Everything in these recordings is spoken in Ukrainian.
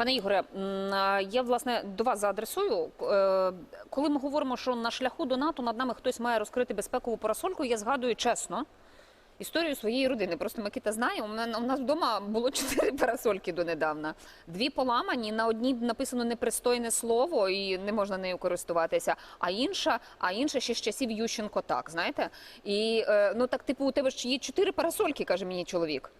Пане Ігоре, я власне до вас заадресую. Е, Коли ми говоримо, що на шляху до НАТО над нами хтось має розкрити безпекову парасольку, я згадую чесно. Історію своєї родини. Просто Микита знає. У нас вдома було чотири парасольки донедавна. Дві поламані, на одній написано непристойне слово і не можна нею користуватися. А інша, а інша ще з часів Ющенко так, знаєте? І е, ну так, типу, у тебе ж є чотири парасольки, каже мені чоловік.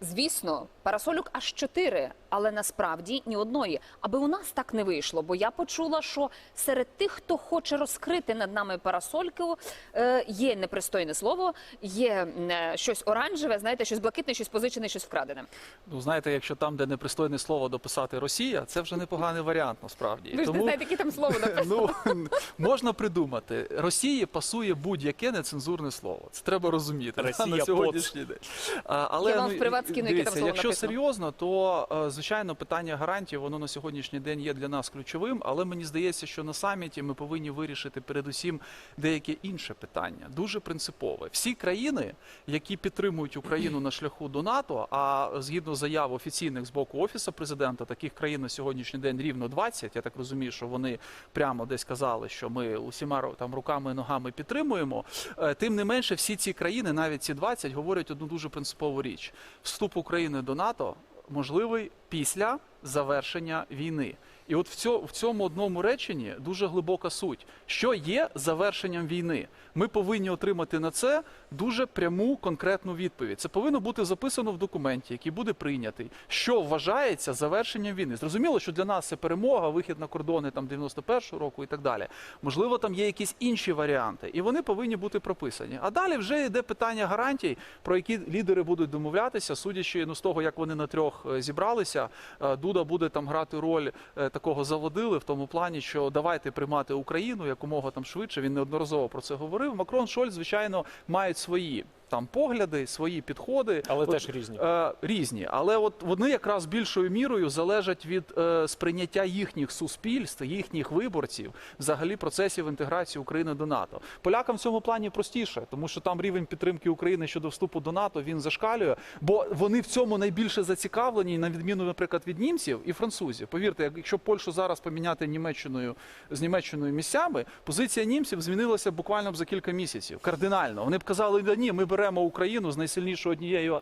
Звісно, парасольок аж чотири, але насправді ні одної. Аби у нас так не вийшло, бо я почула, що серед тих, хто хоче розкрити над нами парасольку, е, є непристойне слово, є е, щось оранжеве, знаєте, щось блакитне, щось позичене, щось вкрадене. Ну, знаєте, якщо там, де непристойне слово дописати Росія, це вже непоганий варіант насправді. Ви ж не знаєте, які там слово написано. ну, можна придумати. Росії пасує будь-яке нецензурне слово. Це треба розуміти Росія на сьогоднішній день. А, але Я вам ну, в приват скину, там слово якщо написано. серйозно, то е, звичайно питання гарантій воно на сьогоднішній день є для нас ключовим. Але мені здається, що на саміті ми повинні вирішити передусім деяке інше питання, дуже принципове. Всі країни, які підтримують Україну на шляху до НАТО, а згідно заяв офіційних з боку офісу президента, таких країн на сьогоднішній день рівно 20, Я так розумію, що вони прямо десь казали, що ми усіма там руками і ногами підтримуємо. Е, Тим не менше, всі ці країни, навіть ці 20, говорять одну дуже принципову річ: вступ України до НАТО можливий після завершення війни. І от в цьому, одному реченні дуже глибока суть, що є завершенням війни. Ми повинні отримати на це дуже пряму конкретну відповідь. Це повинно бути записано в документі, який буде прийнятий, що вважається завершенням війни. Зрозуміло, що для нас це перемога, вихід на кордони там 91-го року і так далі. Можливо, там є якісь інші варіанти, і вони повинні бути прописані. А далі вже йде питання гарантій, про які лідери будуть домовлятися, судячи ну, з того, як вони на трьох е, зібралися. е, Дуда буде там грати роль е, такого заводили в тому плані, що давайте приймати Україну якомога там швидше. Він неодноразово про це говорив. Макрон Шольц, звичайно, мають свої. Там погляди, свої підходи, Але От, теж різні. Е, різні, але от вони якраз більшою мірою залежать від е, сприйняття їхніх суспільств, їхніх виборців, взагалі процесів інтеграції України до НАТО. Полякам в цьому плані простіше, тому що там рівень підтримки України щодо вступу до НАТО він зашкалює, бо вони в цьому найбільше зацікавлені, на відміну, наприклад, від німців і французів. Повірте, якщо Польщу зараз поміняти Німеччиною з Німеччиною місцями, позиція німців змінилася буквально б за кілька місяців. Кардинально. Вони б казали, да ні, ми беремо Україну з найсильнішою однією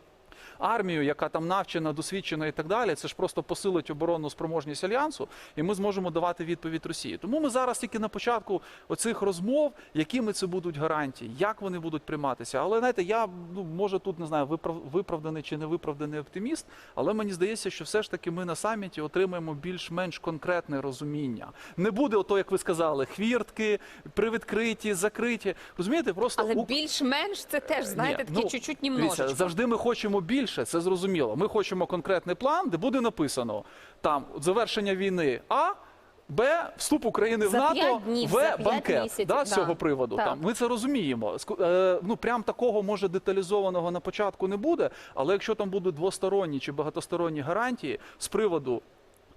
армію, яка там навчена, досвідчена і так далі. Це ж просто посилить оборонну спроможність альянсу, і ми зможемо давати відповідь Росії. Тому ми зараз тільки на початку оцих розмов, якими це будуть гарантії, як вони будуть прийматися. Але знаєте, я ну може тут не знаю, виправ- виправданий чи не виправданий оптиміст, але мені здається, що все ж таки ми на саміті отримаємо більш-менш конкретне розуміння. Не буде ото, як ви сказали, хвіртки, привідкриті, закриті. Розумієте, просто Але у- більш-менш це теж, знаєте, ні, такі ну, чуть-чуть німножечко. Завжди ми хочемо більше, це зрозуміло. Ми хочемо конкретний план, де буде написано там завершення війни А. Б. Вступ України в НАТО, днів, В. банкет місяців, да, з да. цього приводу. Так. Там ми це розуміємо. Е, ну прям такого може деталізованого на початку не буде. Але якщо там будуть двосторонні чи багатосторонні гарантії з приводу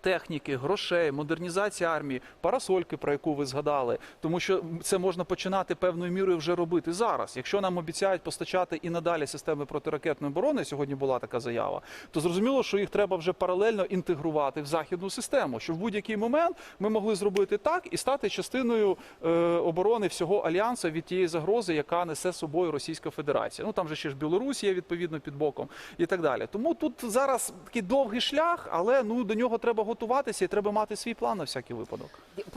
техніки, грошей, модернізація армії, парасольки, про яку ви згадали, тому що це можна починати певною мірою вже робити зараз. Якщо нам обіцяють постачати і надалі системи протиракетної оборони, сьогодні була така заява, то зрозуміло, що їх треба вже паралельно інтегрувати в західну систему, щоб в будь-який момент ми могли зробити так і стати частиною е, оборони всього альянсу від тієї загрози, яка несе собою Російська Федерація. Ну там же ще ж Білорусія відповідно під боком і так далі. Тому тут зараз такий довгий шлях, але ну до нього треба готуватися і треба мати свій план на всякий випадок.